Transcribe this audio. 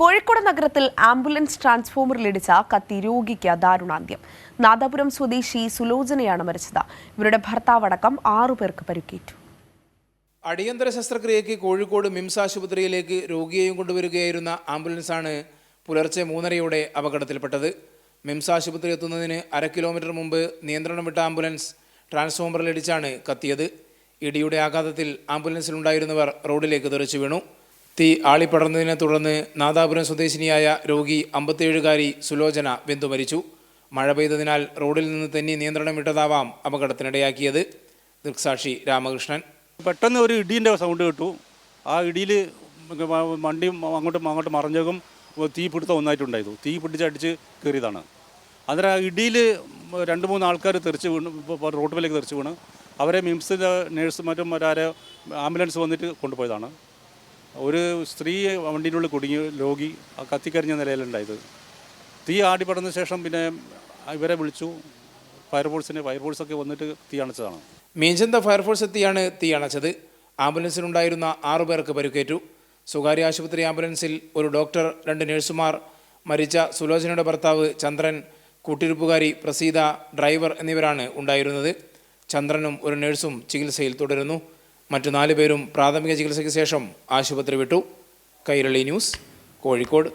കോഴിക്കോട് നഗരത്തിൽ ആംബുലൻസ് ട്രാൻസ്ഫോമറിലിടിച്ച കത്തി രോഗിക്ക് ദാരുണാന്ത്യം. നാദാപുരം സ്വദേശി സുലോചനയാണ് മരിച്ചത്. ഇവരുടെ ഭർത്താവടക്കം ആറുപേർക്ക് പരിക്കേറ്റു. അടിയന്തര ശസ്ത്രക്രിയയ്ക്ക് കോഴിക്കോട് മിംസ് ആശുപത്രിയിലേക്ക് രോഗിയെയും കൊണ്ടുവരികയായിരുന്ന ആംബുലൻസാണ് പുലർച്ചെ മൂന്നരയോടെ അപകടത്തിൽപ്പെട്ടത്. മിംസ് ആശുപത്രി എത്തുന്നതിന് അര കിലോമീറ്റർ മുമ്പ് നിയന്ത്രണം വിട്ട ആംബുലൻസ് ട്രാൻസ്ഫോമറിലിടിച്ചാണ് കത്തിയത്. ഇടിയുടെ ആഘാതത്തിൽ ആംബുലൻസിലുണ്ടായിരുന്നവർ റോഡിലേക്ക് തെറിച്ചു വീണു. തീ ആളിപ്പടർന്നതിനെ തുടർന്ന് നാദാപുരം സ്വദേശിനിയായ രോഗി അമ്പത്തിയേഴുകാരി സുലോചന ബന്ധു മരിച്ചു. മഴ പെയ്തതിനാൽ റോഡിൽ നിന്ന് തന്നെ നിയന്ത്രണം വിട്ടതാവാം അപകടത്തിനിടയാക്കിയത്. ദൃക്സാക്ഷി രാമകൃഷ്ണൻ. പെട്ടെന്ന് ഒരു ഇടീന്റെ സൗണ്ട് കേട്ടു. ആ ഇടിയിൽ വണ്ടി അങ്ങോട്ടും അങ്ങോട്ടും മറിഞ്ഞകും തീ പിടുത്തം ഒന്നായിട്ടുണ്ടായിരുന്നു. തീ പിടിച്ചടിച്ച് കയറിയതാണ്. അന്നേരം ആ ഇടിയിൽ രണ്ട് മൂന്ന് ആൾക്കാർ തെറിച്ച് വീണ് ഇപ്പോൾ റോഡിലേക്ക് തെറിച്ച് വീണ്. അവരെ മിംസിന്റെ മറ്റും ഒരാരെ ആംബുലൻസ് വന്നിട്ട് കൊണ്ടുപോയതാണ്. ഒരു സ്ത്രീ വണ്ടിയിനുള്ളിൽ കുടുങ്ങി രോഗി കത്തിക്കരിഞ്ഞ നിലയിലുണ്ടായത്. തീ ആടിപ്പടന്ന ശേഷം പിന്നെ ഇവരെ വിളിച്ചു. ഫയർഫോഴ്സിനെ ഫയർഫോഴ്സൊക്കെ വന്നിട്ട് തീ അണച്ചതാണ്. മീഞ്ചന്ത ഫയർഫോഴ്സ് എത്തിയാണ് തീ അണച്ചത്. ആംബുലൻസിലുണ്ടായിരുന്ന ആറുപേർക്ക് പരിക്കേറ്റു. സ്വകാര്യ ആശുപത്രി ആംബുലൻസിൽ ഒരു ഡോക്ടർ രണ്ട് നഴ്സുമാർ മരിച്ച സുലോചനയുടെ ഭർത്താവ് ചന്ദ്രൻ കൂട്ടിരിപ്പുകാരി പ്രസീത ഡ്രൈവർ എന്നിവരാണ് ഉണ്ടായിരുന്നത്. ചന്ദ്രനും ഒരു നഴ്സും ചികിത്സയിൽ തുടരുന്നു. മറ്റു നാല് പേരും പ്രാഥമിക ചികിത്സയ്ക്ക് ശേഷം ആശുപത്രി വിട്ടു. കൈരളി ന്യൂസ് കോഴിക്കോട്.